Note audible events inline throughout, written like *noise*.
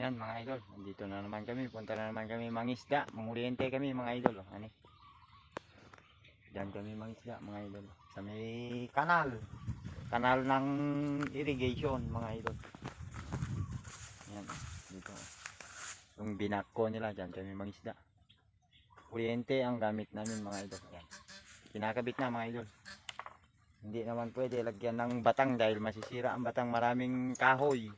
Yan mga idol, nandito na naman kami. Punta na naman kami mangisda. Manguryente kami mga idol. Oh. Ano? Diyan kami mangisda mga idol. Sa may kanal. Kanal ng irrigation mga idol. Yan, dito. Yung binako nila, diyan kami mangisda. Kuryente ang gamit namin mga idol. Yan. Kinakabit na mga idol. Hindi naman pwede lagyan ng batang dahil masisira ang batang maraming kahoy.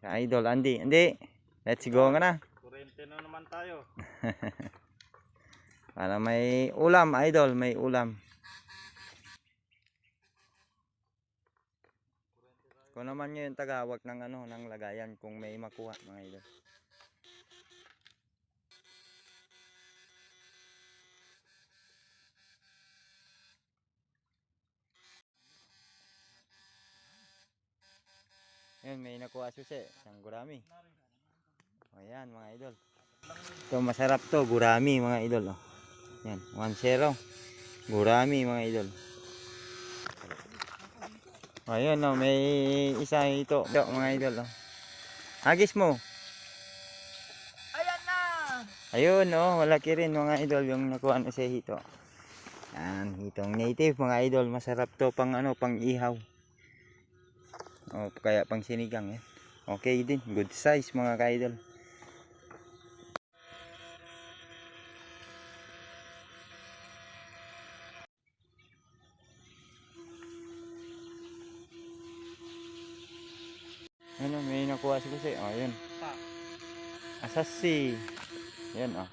Sa idol, Andy. Andy, let's go ka na. Kurente na naman tayo. *laughs* Para may ulam, idol, may ulam. Kung naman nyo yung tagawag ng ano, ng lagayan kung may makuha mga idol. Yan, may nakuha susi. Isang gurami. O yan, mga idol. Ito, masarap to. Gurami, mga idol. Oh. Yan, 1-0. Gurami, mga idol. Ayun, oh, may isa ito. Ito, mga idol. Oh. Hagis mo. Ayan na! Ayun, oh, malaki rin, mga idol, yung nakuha na sa hito. Yan, hitong native, mga idol. Masarap to pang ano, pang ihaw. O, kaya pang sinigang, yan. Okay din, good size, mga ka-idol. Ano, may nakuha si Kasi. O, yun. Asasi. Yan, o.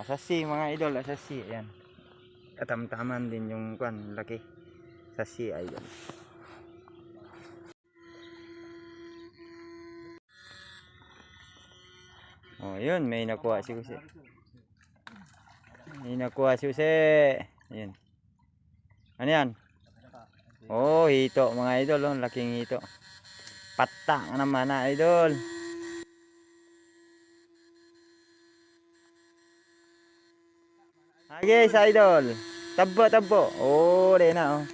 Asasi, mga idol, asasi. Ayan. Katamtaman din yung kwan, laki. Asasi, idol. Oh, yun, may nakuha si Jose. May nakuha si Jose. Ayun. Ano yan? Oh, hito mga idol, oh, laking hito. Patta nga naman na idol. Hagis idol. Tabo, tabo. Oh, di na oh.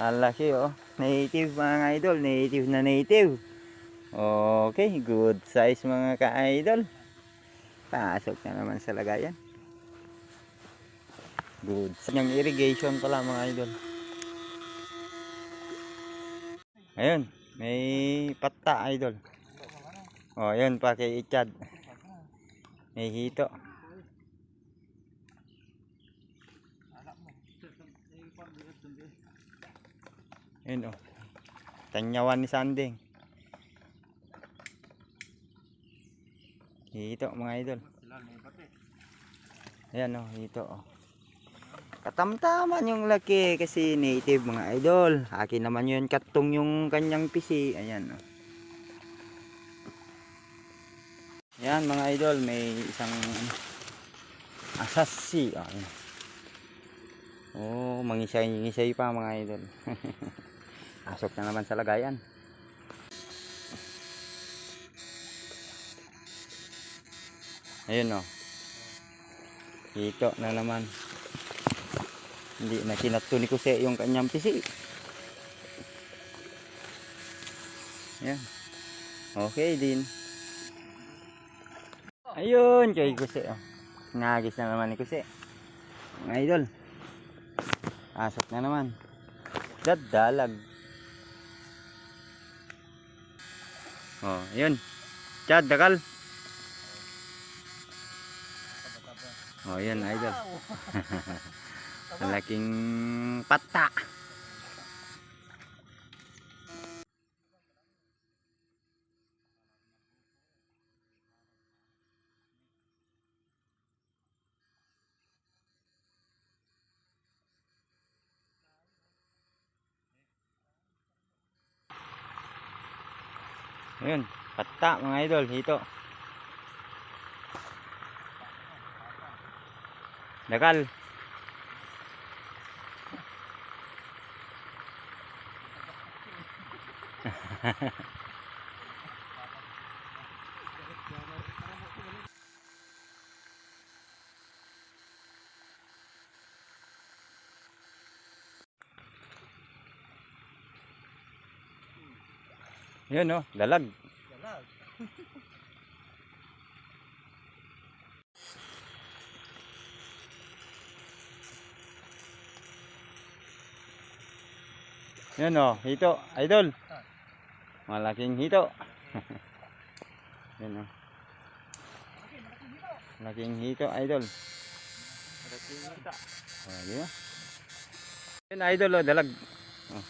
Ang laki oh. Native mga idol, native na native. Okay, good size mga ka-idol. Pasok na naman sa lagayan. Good. Yung irrigation pala mga idol. Ayun, may patta idol. Oh, ayun pa kay Ichad. May hito. Ayun oh. Tanyawan ni Sanding. Hito mga idol. Ayan oh, hito oh. Katamtaman yung laki kasi native mga idol. Akin naman yun katong yung kanyang pisi. Ayan oh. Yan mga idol, may isang asasi. Oh, ayan. oh mangisay-ngisay pa mga idol. *laughs* Pasok na naman sa lagayan. Ayun oh. Ito na naman. Hindi na kinato ni Kuse yung kanyang pisi. Yan. Okay din. Ayun kay Kuse oh. Nagis na naman ni Kuse. Mga idol. Asok na naman. Dadalag. Oh, ayun. Chad, dakal. Oh, yan idol. *laughs* Malaking pata. Ayun, pata mga idol, hito. Dagal. *laughs* Yun no, lalag. Yun oh, hito, idol. Malaking hito. *laughs* Yun oh. Malaking hito, idol. Malaking. Oh, di ba? Yun, idol, oh, dalag. Oh.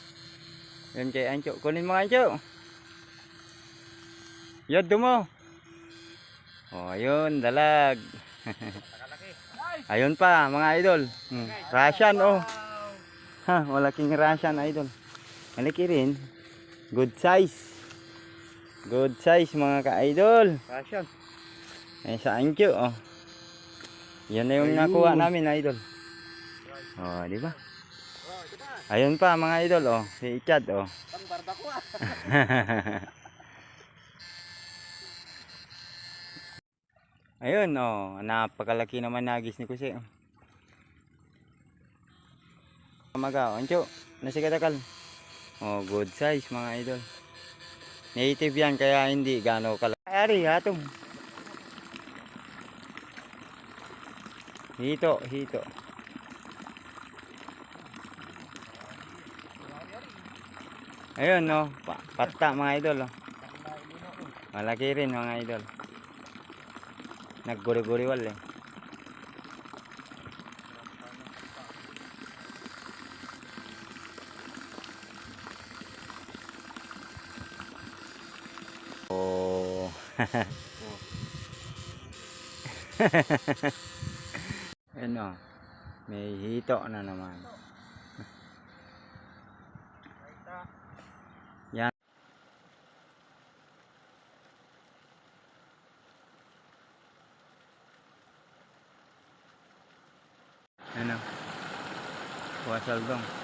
Kay Ancho. Kunin mo, Ancho. Yod mo. Oh, ayun, dalag. *laughs* Ayun pa, mga idol. Hmm. Russian, oh. Ha, malaking Russian, idol. Malaki rin. Good size. Good size, mga ka-idol. Passion. Eh, sa Ancho, oh. Yan na yung Ayun. nakuha namin, idol. Oh, di ba? Oh. Ayun pa mga idol oh, si Chad oh. Ah. *laughs* Ayun oh, napakalaki naman nagis ni Kusi. Maga, oncho, nasi katakal. Oh, good size mga idol. Native yan kaya hindi gaano kalaki. Ari, hatong. Hito, hito. Ayun no, pa mga idol oh. Malaki rin mga idol. Nagguri-guri wal eh. Oh. *laughs* ano? May hito na naman. Yan. Ano? Wasal dong.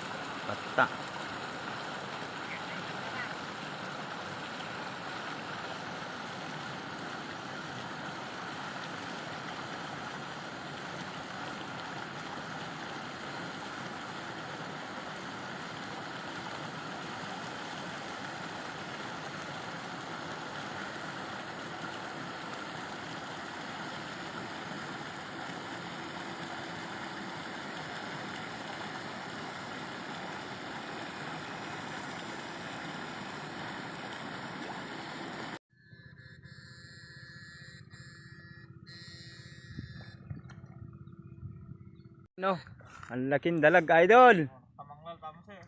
No. Ang laking dalag idol. Pamanggal tamo siya.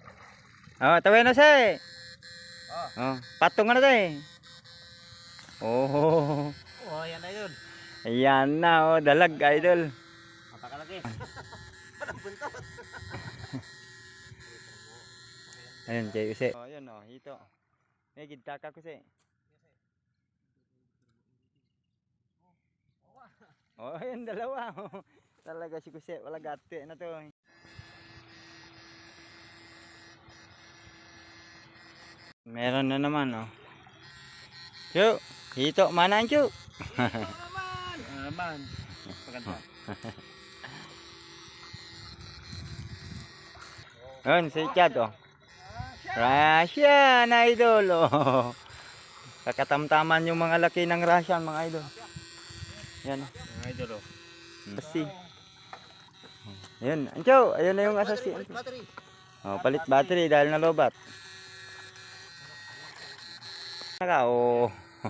Oh, tawin na siya. Ah. Oh, patong na tayo. Oh. Oh, yan na yun. Ayan na oh, dalag idol. Matakalaki. *laughs* Ayun, kay Use. Oh, ayun oh, hito. May gidta ka Use. Oh, ayun dalawa. oh. Talaga si Kuse, wala gati na to. eh. Meron na naman oh. Chu, hito manan chu. naman. Naman. Maganda. Ayun, si Chad oh. Russian idol oh. Kakatamtaman yung mga laki ng Russian mga idol. Yan. oh. Mga idol oh. Asi. Ayun, ancho, ayun na yung. Battery. Oh, palit battery dahil nalobat. Naka, oh. *laughs*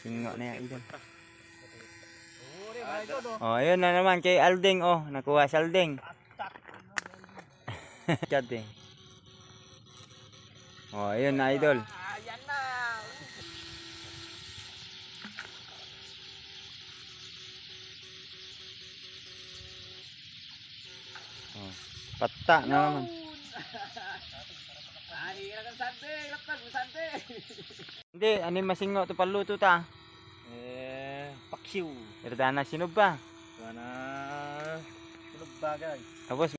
Singo na yan, oh. Ayun na naman kay Alding, oh. Nakuha si Alding. *laughs* Chat eh. Oh, ayun na, idol. Oh, patta na naman. Ay, *laughs* kailangan sante. Laptag mo sante. *laughs* Hindi, ano yung masingo to paluto ta. Eh, paksiw. Pero na sinub pa. Sana. Tulog bagay. Tapos